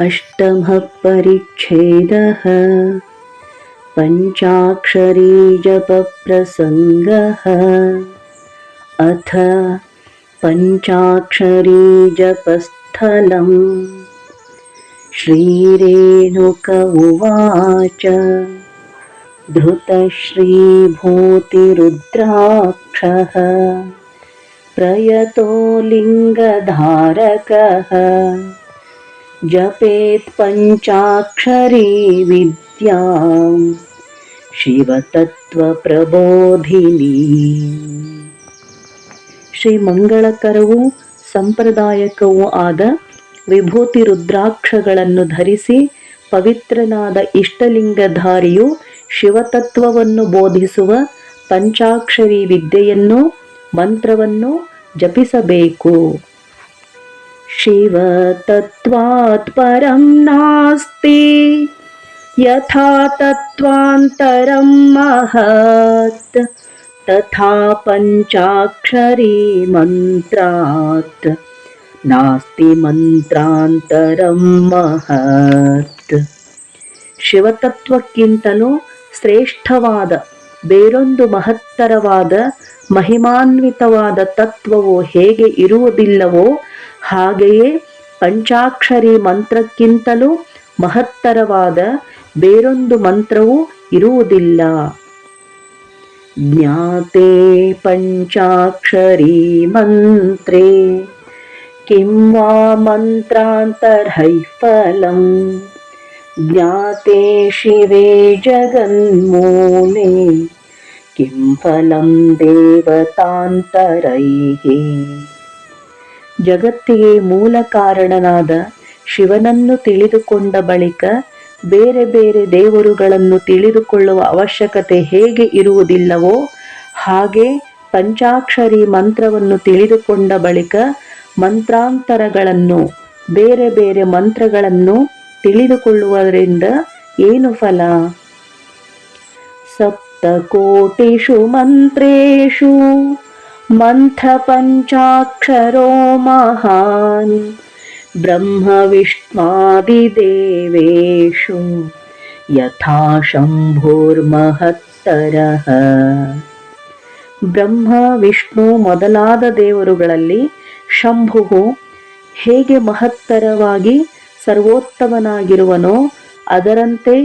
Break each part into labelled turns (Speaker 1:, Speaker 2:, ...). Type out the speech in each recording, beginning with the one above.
Speaker 1: अष्टमः परिच्छेदः पञ्चाक्षरीजपप्रसङ्गः। अथ पञ्चाक्षरीजपस्थलम्। श्रीरेणुक उवाच। धृतश्रीभूतिरुद्राक्षः। प्रयतो लिङ्गधारकः जपेत् पञ्चाक्षरी विद्यां ಶಿವತತ್ವಪ್ರಬೋಧಿನಿ ಶ್ರೀ ಮಂಗಳಕರವೂ ಸಂಪ್ರದಾಯಕವೂ ಆದ ವಿಭೂತಿ ರುದ್ರಾಕ್ಷಗಳನ್ನು ಧರಿಸಿ ಪವಿತ್ರನಾದ ಇಷ್ಟಲಿಂಗಧಾರಿಯು ಶಿವತತ್ವವನ್ನು ಬೋಧಿಸುವ ಪಂಚಾಕ್ಷರಿ ವಿದ್ಯೆಯನ್ನು ಮಂತ್ರವನ್ನು ಜಪಿಸಬೇಕು ಶಿವತತ್ವಾತ್ ಪರಂ ನಾಸ್ತಿ ಯಥಾ ತತ್ವಾಂತರಂ ಮಹತ್ ತಥಾ ಪಂಚಾಕ್ಷರಿ ಮಂತ್ರಾತ್ ನಾಸ್ತಿ ಮಂತ್ರಾಂತರಂ ಮಹತ್ ಶಿವತತ್ವಕ್ಕಿಂತಲೂ ಶ್ರೇಷ್ಠವಾದ ಬೇರೊಂದು ಮಹತ್ತರವಾದ, ಮಹಿಮಾನ್ವಿತವಾದ ತತ್ವವು ಹೇಗೆ ಇರುವುದಿಲ್ಲವೋ ಹಾಗೆಯೇ ಪಂಚಾಕ್ಷರಿ ಮಂತ್ರಕ್ಕಿಂತಲೂ ಮಹತ್ತರವಾದ ಬೇರೊಂದು ಮಂತ್ರವೂ ಇರುವುದಿಲ್ಲ ಜ್ಞಾತೆ ಪಂಚಾಕ್ಷರಿ ಮಂತ್ರೇ किं वा मन्त्रान्तर्हैफलं ज्ञाते शिवे जगन्मूले किं फलं ದೇವತಾಂತರೈಃ ಜಗತ್ತಿಗೆ ಮೂಲ ಕಾರಣನಾದ ಶಿವನನ್ನು ತಿಳಿದುಕೊಂಡ ಬಳಿಕ ಬೇರೆ ಬೇರೆ ದೇವರುಗಳನ್ನು ತಿಳಿದುಕೊಳ್ಳುವ ಅವಶ್ಯಕತೆ ಹೇಗೆ ಇರುವುದಿಲ್ಲವೋ ಹಾಗೆ ಪಂಚಾಕ್ಷರಿ ಮಂತ್ರವನ್ನು ತಿಳಿದುಕೊಂಡ ಬಳಿಕ ಮಂತ್ರಾಂತರಗಳನ್ನು, ಬೇರೆ ಬೇರೆ ಮಂತ್ರಗಳನ್ನು ತಿಳಿದುಕೊಳ್ಳುವುದರಿಂದ ಏನು ಫಲ? ಸಪ್ತಕೋಟಿಷು ಮಂತ್ರೇಷು ಮಹಾನ್ ಬ್ರಹ್ಮ ವಿಷ್ಣಾದಿದೇವೇಶು ಯಥಾ ಶಂಭೋರ್ಮಹತ್ತರಃ ಬ್ರಹ್ಮ ವಿಷ್ಣು ಮೊದಲಾದ ದೇವರುಗಳಲ್ಲಿ ಶಂಭುವು ಹೇಗೆ ಮಹತ್ತರವಾಗಿ ಸರ್ವೋತ್ತಮನಾಗಿರುವನೋ ಅದರಂತೆ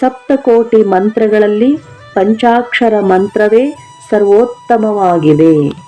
Speaker 1: ಸಪ್ತಕೋಟಿ ಮಂತ್ರಗಳಲ್ಲಿ ಪಂಚಾಕ್ಷರ ಮಂತ್ರವೇ ಸರ್ವೋತ್ತಮವಾಗಿದೆ.